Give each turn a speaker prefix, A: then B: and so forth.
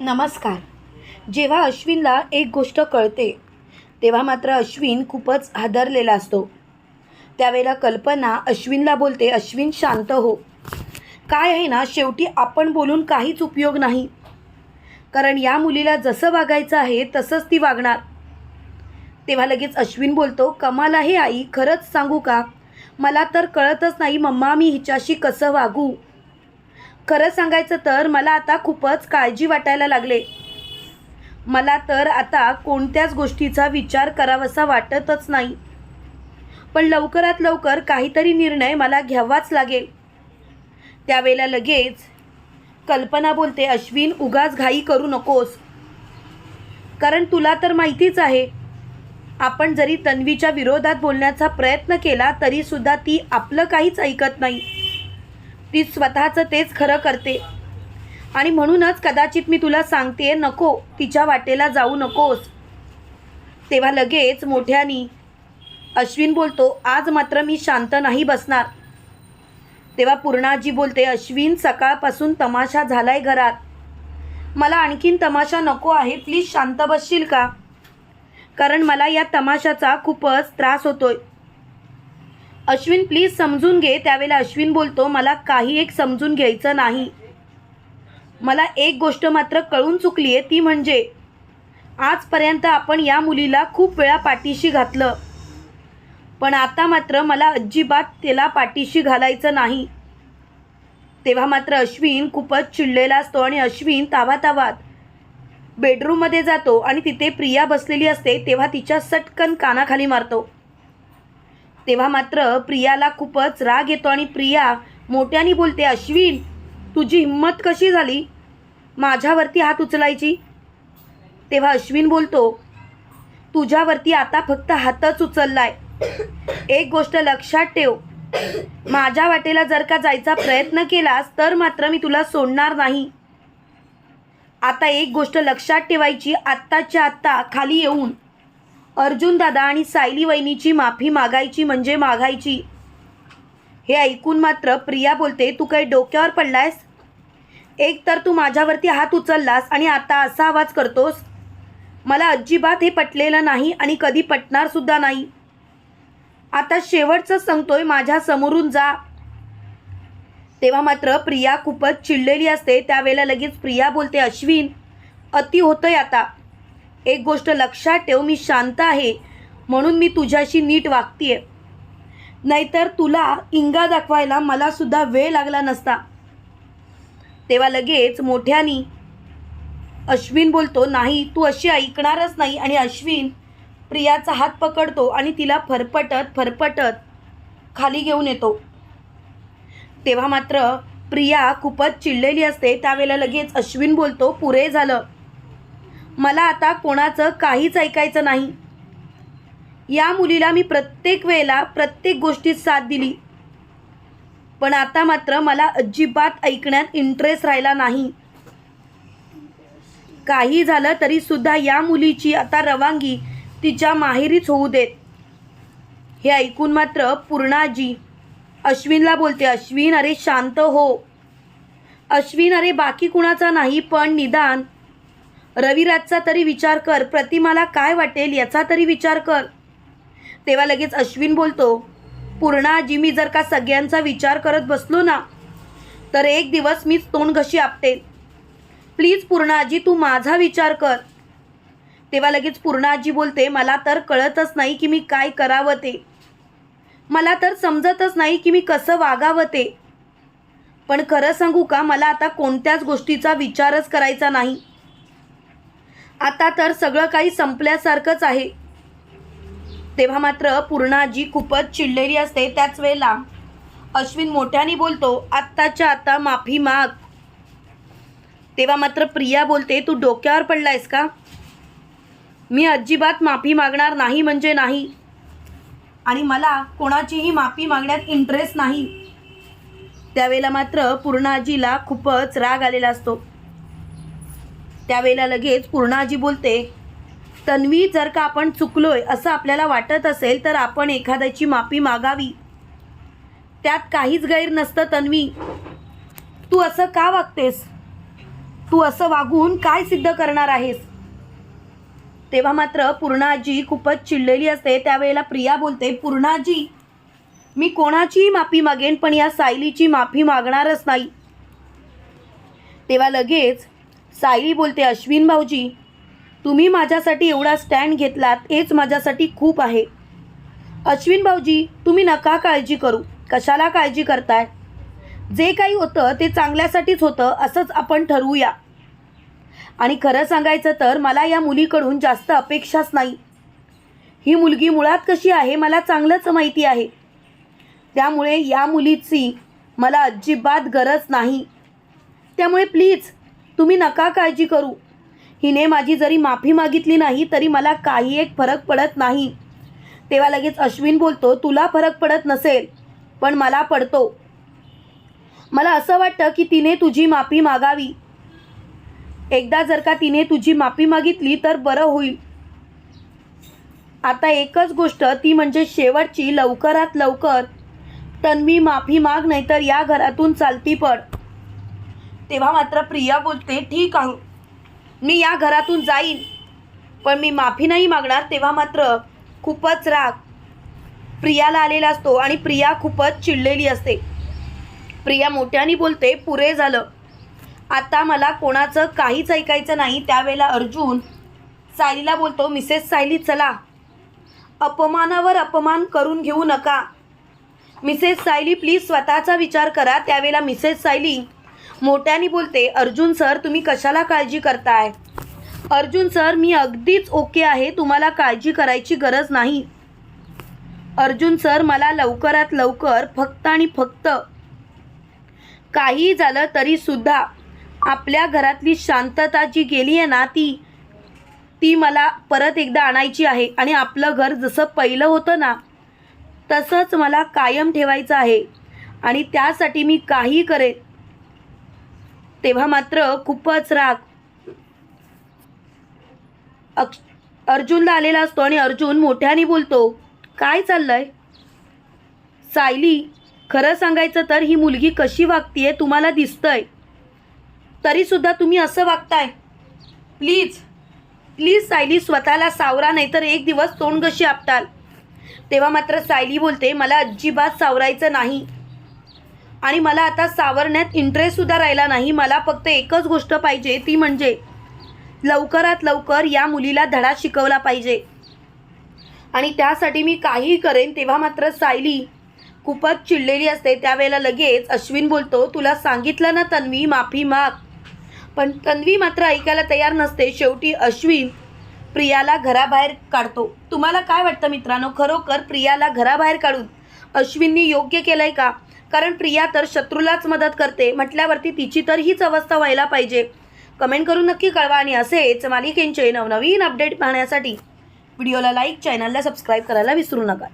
A: नमस्कार. जेव्हा अश्विनला एक गोष्ट कळते तेव्हा मात्र अश्विन खूपच हादरलेला असतो. त्यावेळेला कल्पना अश्विनला बोलते अश्विन शांत हो. काय आहे ना शेवटी आपण बोलून काहीच उपयोग नाही. कारण या मुलीला जसं वागायचं आहे तसंच ती वागणार. तेव्हा लगेच अश्विन बोलतो कमाला हे आई खरंच सांगू का? मला तर कळतच नाही मम्मा मी हिच्याशी कसं वागू? खरं सांगायचं तर मला आता खूपच काळजी वाटायला लागले. मला तर आता कोणत्याच गोष्टीचा विचार करावासा वाटतच नाही. पण लवकरात लवकर काहीतरी निर्णय मला घ्यावाच लागेल. त्यावेळेला लगेच कल्पना बोलते अश्विन उगाच घाई करू नकोस. कारण तुला तर माहितीच आहे आपण जरी तन्वीच्या विरोधात बोलण्याचा प्रयत्न केला तरीसुद्धा ती आपलं काहीच ऐकत नाही. ती स्वतःचं तेच खरं करते. आणि म्हणूनच कदाचित मी तुला सांगते नको तिच्या वाटेला जाऊ नकोस. तेव्हा लगेच मोठ्यानी अश्विन बोलतो आज मात्र मी शांत नाही बसणार. तेव्हा पूर्णाजी बोलते अश्विन सकाळपासून तमाशा झालाय घरात. मला आणखीन तमाशा नको आहे प्लीज शांत बसशील का? कारण मला या तमाशाचा खूपच त्रास होतोय. अश्विन प्लीज समजून घे. त्यावेळेला अश्विन बोलतो मला काही एक समजून घ्यायचं नाही. मला एक गोष्ट मात्र कळून चुकली आहे. ती म्हणजे आजपर्यंत आपण या मुलीला खूप वेळा पाठीशी घातलं. पण आता मात्र मला अजिबात त्याला पाठीशी घालायचं नाही. तेव्हा मात्र अश्विन खूपच चिडलेला असतो आणि अश्विन तावातावात बेडरूममध्ये जातो आणि तिथे प्रिया बसलेली असते तेव्हा तिच्या सटकन कानाखाली मारतो. तेव्हा मात्र प्रियाला खूपच राग येतो आणि प्रिया मोठ्याने बोलते अश्विन तुझी हिंमत कशी झाली? माझ्यावरती हात उचलायची? तेव्हा अश्विन बोलतो तुझ्यावरती आता फक्त हातच उचललाय. एक गोष्ट लक्षात ठेव. माझ्या वाटेला जर का जायचा प्रयत्न केलास तर मात्र मी तुला सोडणार नाही. आता एक गोष्ट लक्षात ठेवायची आत्ताच्या आत्ता खाली येऊन. अर्जुन दादा आणि सायली वहिनीची माफी मागायची म्हणजे मागायची. हे ऐकून मात्र प्रिया बोलते तू काही डोक्यावर पडलायस? एक तर तू माझ्यावरती हात उचललास आणि आता असा आवाज करतोस. मला अजिबात हे पटलेलं नाही आणि कधी पटणारसुद्धा नाही. आता शेवटचं सांगतोय माझ्या समोरून जा. तेव्हा मात्र प्रिया खूपच चिडलेली असते. त्यावेळेला लगेच प्रिया बोलते अश्विन अति होतंय आता. एक गोष्ट लक्षात ठेव मी शांत आहे म्हणून मी तुझ्याशी नीट वागतीये. नाहीतर तुला इंगा दाखवायला मला सुद्धा वेळ लागला नसता. तेव्हा लगेच मोठ्यानी अश्विन बोलतो नाही तू अशी ऐकणारच नाही. आणि अश्विन प्रियाचा हात पकडतो आणि तिला फरफटत फरफटत खाली घेऊन येतो. तेव्हा मात्र प्रिया खूपच चिडलेली असते. त्यावेळेला लगेच अश्विन बोलतो पुरे झालं. मला आता कोणाचं काहीच ऐकायचं नाही. या मुलीला मी प्रत्येक वेळेला प्रत्येक गोष्टीत साथ दिली. पण आता मात्र मला अजिबात ऐकण्यात इंटरेस्ट राहिला नाही. काही झालं तरी सुद्धा या मुलीची आता रवानगी तिच्या माहेरीच होऊ देत. हे ऐकून मात्र पूर्णाजी अश्विनला बोलते अश्विन अरे शांत हो. अश्विन अरे बाकी कुणाचा नाही पण निदान रविराजचा तरी विचार कर. प्रतिमाला काय वाटेल याचा तरी विचार कर. तेव्हा लगेच अश्विन बोलतो पूर्णाजी मी जर का सगळ्यांचा विचार करत बसलो ना तर एक दिवस मीच तोंड घशी आपते प्लीज पूर्णाजी तू माझा विचार कर. तेव्हा लगेच पूर्णाजी बोलते मला तर कळतच नाही की मी काय करावं ते मला तर समजतच नाही की मी कसं वागावं ते पण खरं सांगू का मला आता कोणत्याच गोष्टीचा विचारच करायचा नाही. आता तर सगळं काही संपल्यासारखंच आहे. तेव्हा मात्र पूर्णाजी खूपच चिडलेली असते त्याच वेळेला. अश्विन मोठ्याने बोलतो आत्ताच्या आता माफी माग. तेव्हा मात्र प्रिया बोलते तू डोक्यावर पडलायस का? मी अजिबात माफी मागणार नाही म्हणजे नाही. आणि मला कोणाचीही माफी मागण्यात इंटरेस्ट नाही. त्यावेळेला मात्र पूर्णाजीला खूपच राग आलेला असतो. त्यावेळेला लगेच पूर्णाजी बोलते तन्वी जर का आपण चुकलोय असं आपल्याला वाटत असेल तर आपण एखाद्याची माफी मागावी. त्यात काहीच गैर नसतं तन्वी. तू असं का वागतेस? तू असं वागून काय सिद्ध करणार आहेस? तेव्हा मात्र पूर्णाजी खूपच चिडलेली असते. त्यावेळेला प्रिया बोलते पूर्णाजी मी कोणाचीही माफी मागेन पण या सायलीची माफी मागणारच नाही. तेव्हा लगेच सायली बोलते अश्विन भाऊजी तुम्ही माझ्यासाठी एवढा स्टँड घेतलात हेच माझ्यासाठी खूप आहे. अश्विन भाऊजी तुम्ही नका काळजी करू. कशाला काळजी करताय? जे काही होतं ते चांगल्यासाठीच होतं असंच आपण ठरवूया. आणि खरं सांगायचं तर मला या मुलीकडून जास्त अपेक्षाच नाही. ही मुलगी मुळात कशी आहे मला चांगलंच माहिती आहे. त्यामुळे या मुलीची मला अजिबात गरज नाही. त्यामुळे प्लीज तुम्ही नका काळजी करू. हिने माझी जरी माफी मागितली नाही तरी मला काही एक फरक पडत नाही. तेव्हा लगेच अश्विन बोलतो तुला फरक पडत नसेल पण मला पडतो. मला असं वाटतं की तिने तुझी माफी मागावी. एकदा जर का तिने तुझी माफी मागितली तर बरं होईल. आता एकच गोष्ट ती म्हणजे शेवटची लवकरात लवकर तन्वी माफी माग नाहीतर या घरातून चालती पड. तेव्हा मात्र प्रिया बोलते ठीक आहे. मी या घरातून जाईन. पण मी माफी नाही मागणार. तेव्हा मात्र खूपच राग प्रियाला आलेला असतो आणि प्रिया खूपच चिडलेली असते. प्रिया मोठ्याने बोलते पुरे झालं. आता मला कोणाचं काहीच ऐकायचं नाही. त्यावेळेला अर्जुन सायलीला बोलतो मिसेस सायली चला. अपमानावर अपमान करून घेऊ नका. मिसेस सायली प्लीज स्वतःचा विचार करा. त्यावेळेला मिसेस सायली मोठ्याने बोलते अर्जुन सर तुम्ही कशाला काळजी करताय? अर्जुन सर मी अगदीच ओके आहे तुम्हाला काळजी करायची गरज नाही. अर्जुन सर मला लवकरात लवकर फक्त आणि फक्त काही झालं तरी सुद्धा आपल्या घरातली शांतता जी गेली आहे ना ती ती मला परत एकदा आणायची आहे आणि आपलं घर जसं पहिलं होतं ना तसंच मला कायम ठेवायचं आहे आणि त्यासाठी मी काही करेन. तेव्हा मात्र खूपच राग अक्ष अर्जुनला आलेला असतो आणि अर्जुन मोठ्याने बोलतो काय चाललंय? सायली खरं सांगायचं तर ही मुलगी कशी वागतीये तुम्हाला दिसतंय. तरीसुद्धा तुम्ही असं वागताय. प्लीज प्लीज सायली स्वतःला सावरा नाहीतर एक दिवस तोंड कशी आपटाल. तेव्हा मात्र सायली बोलते मला अजिबात सावरायचं नाही. आणि मला आता सावरण्यात इंटरेस्टसुद्धा राहिला नाही. मला फक्त एकच गोष्ट पाहिजे ती म्हणजे लवकरात लवकर या मुलीला धडा शिकवला पाहिजे. आणि त्यासाठी मी काहीही करेन तेव्हा मात्र सायली खूपच चिडलेली असते. त्यावेळेला लगेच अश्विन बोलतो तुला सांगितलं ना तन्वी माफी माग. पण तन्वी मात्र ऐकायला तयार नसते. शेवटी अश्विन प्रियाला घराबाहेर काढतो. तुम्हाला काय वाटतं मित्रांनो? खरोखर प्रियाला घराबाहेर काढून अश्विननी योग्य केलं आहे का? कारण प्रिया तर शत्रूलाच मदत करते. म्हटल्यावरती तिची तर हीच अवस्था व्हायला पाहिजे. कमेंट करून नक्की कळवा आणि असेच मालिकेंचे नवनवीन अपडेट पाहण्यासाठी. व्हिडिओला लाईक चॅनलला सबस्क्राईब करायला विसरू नका.